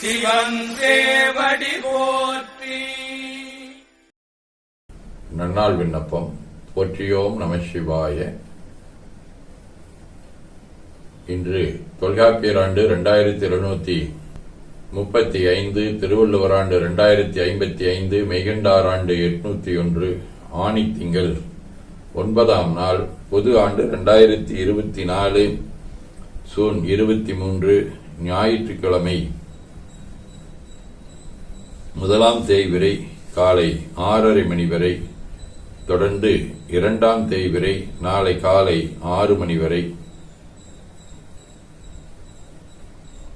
சிவன் போற்றி. நன்னாள் விண்ணப்பம். போற்றியோம் நம சிவாய. இன்று தொல்காப்பியர் ஆண்டு இரண்டாயிரத்தி எழுநூத்தி முப்பத்தி ஐந்து திருவள்ளுவர் ஆண்டு இரண்டாயிரத்தி ஐம்பத்தி ஐந்து மெய்கண்டார் ஆண்டு எட்நூத்தி ஒன்று ஆணி திங்கள். ஒன்பதாம் நாள் பொது ஆண்டு இரண்டாயிரத்தி இருபத்தி நாலு சூன் இருபத்தி மூன்று ஞாயிற்றுக்கிழமை. முதலாம் தேய்விரை காலை ஆறரை மணி வரை தொடர்ந்து இரண்டாம் தேய்விரை நாளை காலை ஆறு மணி வரை.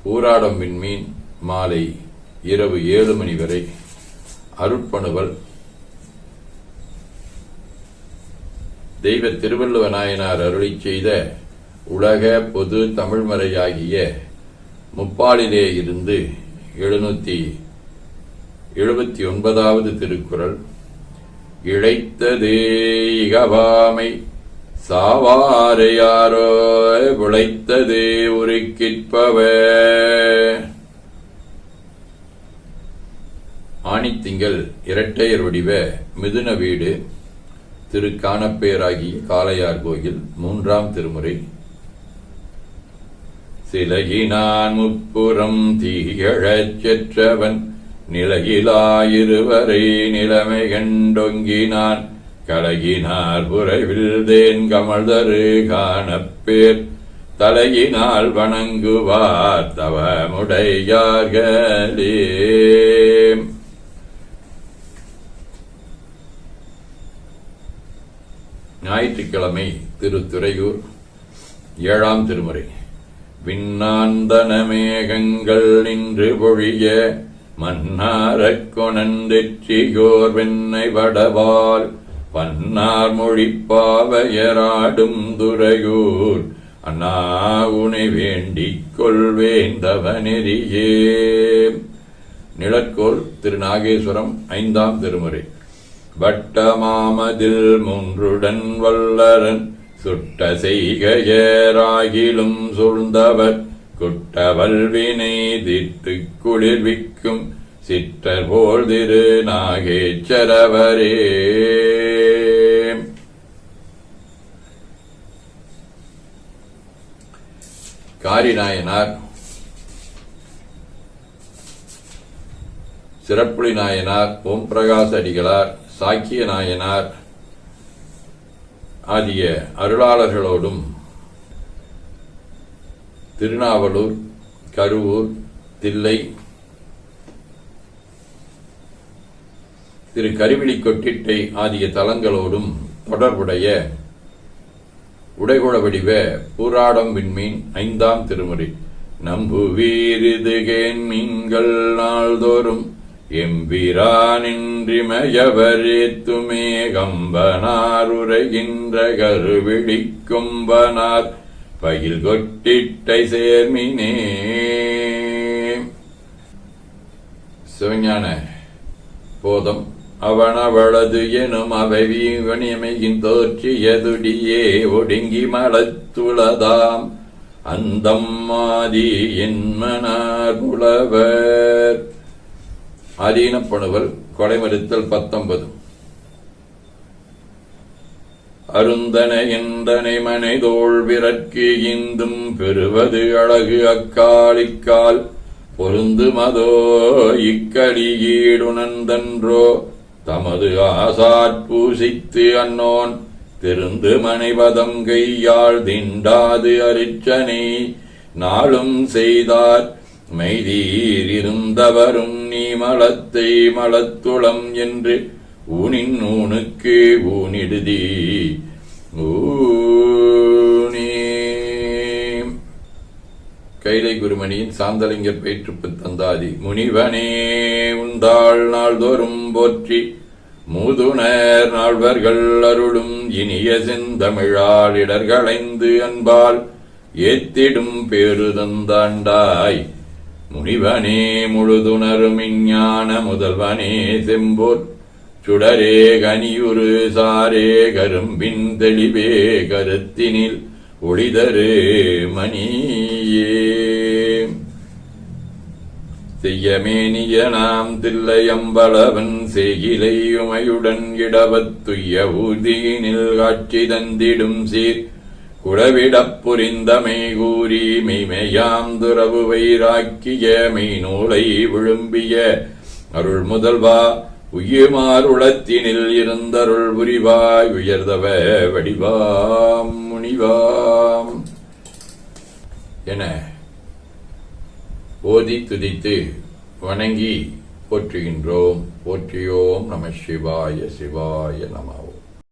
ஊராடம் விண்மீன் மாலை இரவு ஏழு மணி வரை. அருட்பணுவல். தெய்வ திருவள்ளுவ நாயனார் அருளி செய்த உலக பொது தமிழ்மறையாகிய முப்பாலிலே இருந்து எழுநூத்தி எழுபத்தி ஒன்பதாவது திருக்குறள். இழைத்ததே இகவாமை சாவாரையாரோ விளைத்ததே உருக்கிற்பவ. ஆணித்திங்கள் இரட்டையர் வடிவ மிதுன வீடு திரு காணப்பேராகிய காளையார் கோயில் மூன்றாம் திருமுறை. சிலகினான் முப்புறம் தீயழச் செற்றவன் நிலகிலாயிருவரை நிலைமை கண்டொங்கினான். கலகினார் புறவில் தேன் கமழ்தரு காணப்பேர். தலையினால் வணங்குவார் தவமுடையார்களே ஞாயிற்றுக்கிழமை திருத்துறையூர் ஏழாம் திருமுறை. விண்ணாந்தன மேகங்கள் நின்று பொழிய மன்னாரக் கொணந்தெற்றியோர் வெண்ணை வடவால் பன்னார் மொழிப்பாவையராடும் துறையூர் அண்ணா உனை வேண்டிக் கொள்வேந்தவனெறியே நிலக்கோல் திரு நாகேஸ்வரம் ஐந்தாம் திருமுறை. வட்டமாமதில் மூன்றுடன் வல்லரன் சுட்ட செய்கையராகிலும் சூழ்ந்தவர் குட்டவல்வினை திட்டு குளிர்விக்கும் சிற்றர் போல் திரு நாகேச்சரவரே. காரிநாயனார் சிறப்புளி நாயனார் ஓம் பிரகாஷ் அடிகளார் சாக்கிய நாயனார் ஆகிய அருளாளர்களோடும் திருநாவலூர் கருவூர் தில்லை திரு கருவிழி கொட்டிட்டை ஆகிய தலங்களோடும் தொடர்புடைய உடைகுள வடிவ பூராடம் விண்மீன் ஐந்தாம் திருமுறை. நம்பு வீரிதுகேன் மீன்கள் நாள்தோறும் எம்பிரானின்றிமயவரேத்துமே கம்பனார் உரைகின்ற கருவிழி கும்பனார் பயில் கொட்டிட்டை சேர்மினே சிவஞான போதம் அவனவளது எனும் அவை வீவனியமையின் தோற்றியதுடியே ஒடுங்கி மலத்துளதாம். அந்தம் மாதி என்மனார் புலவர் அதீனப்பணுவல் கொலைமறுத்தல் பத்தொன்பது. அருந்தன இந்தனை மனைதோள் விரற்கு இந்தும் பெறுவது அழகு அக்காலிக்கால் பொருந்து மதோ இக்கடியீடுணர்ந்தன்றோ தமது ஆசாற்பூசித்து அன்னோன். திருந்து மனைபதம் கையாள் திண்டாது அரிச்சனை நாளும் செய்தார். மைதீர் இருந்தவரும் நீ மலத்தை மலத்துளம் என்று ஊனின் ஊனுக்கு ஊனிடுதி. ஊனே. கைலை குருமணியின் சாந்தலிங்கர் பேற்றுப்பு தந்தாதி முனிவனே உந்தாள் நாள்தோறும் போற்றி மூதுணர் நால்வர்கள் அருளும் இனிய செந்தமிழால் இடர்களைந்து அன்பால் ஏத்திடும் பேரு தந்தாண்டாய். முனிவனே முழுதுணரும் இஞ்ஞான முதல்வனே செம்போர் சுடரே கனியுறு சாரே கரும்பின் தெளிவே கருத்தினில் ஒளிதரு மணியே. செய்யமேனிய நாம் தில்லையம்பளவன் செய்கிலை உமையுடன் இடவத்துய்ய ஊதியினில் காட்சி தந்திடும் சீர். குடவிடப் புரிந்தமை கூறி மெய்மையாம் துறவு வைராக்கிய மெய்நூலை விழும்பிய அருள் முதல்வா உய்யுமார் உளத்தினில் இருந்தருள் புரிவாய் உயர்ந்தவ வடிவாம் முனிவாம். என ஓதி துதித்து வணங்கி போற்றுகின்றோம். போற்றியோம் நம சிவாய சிவாய நமோ.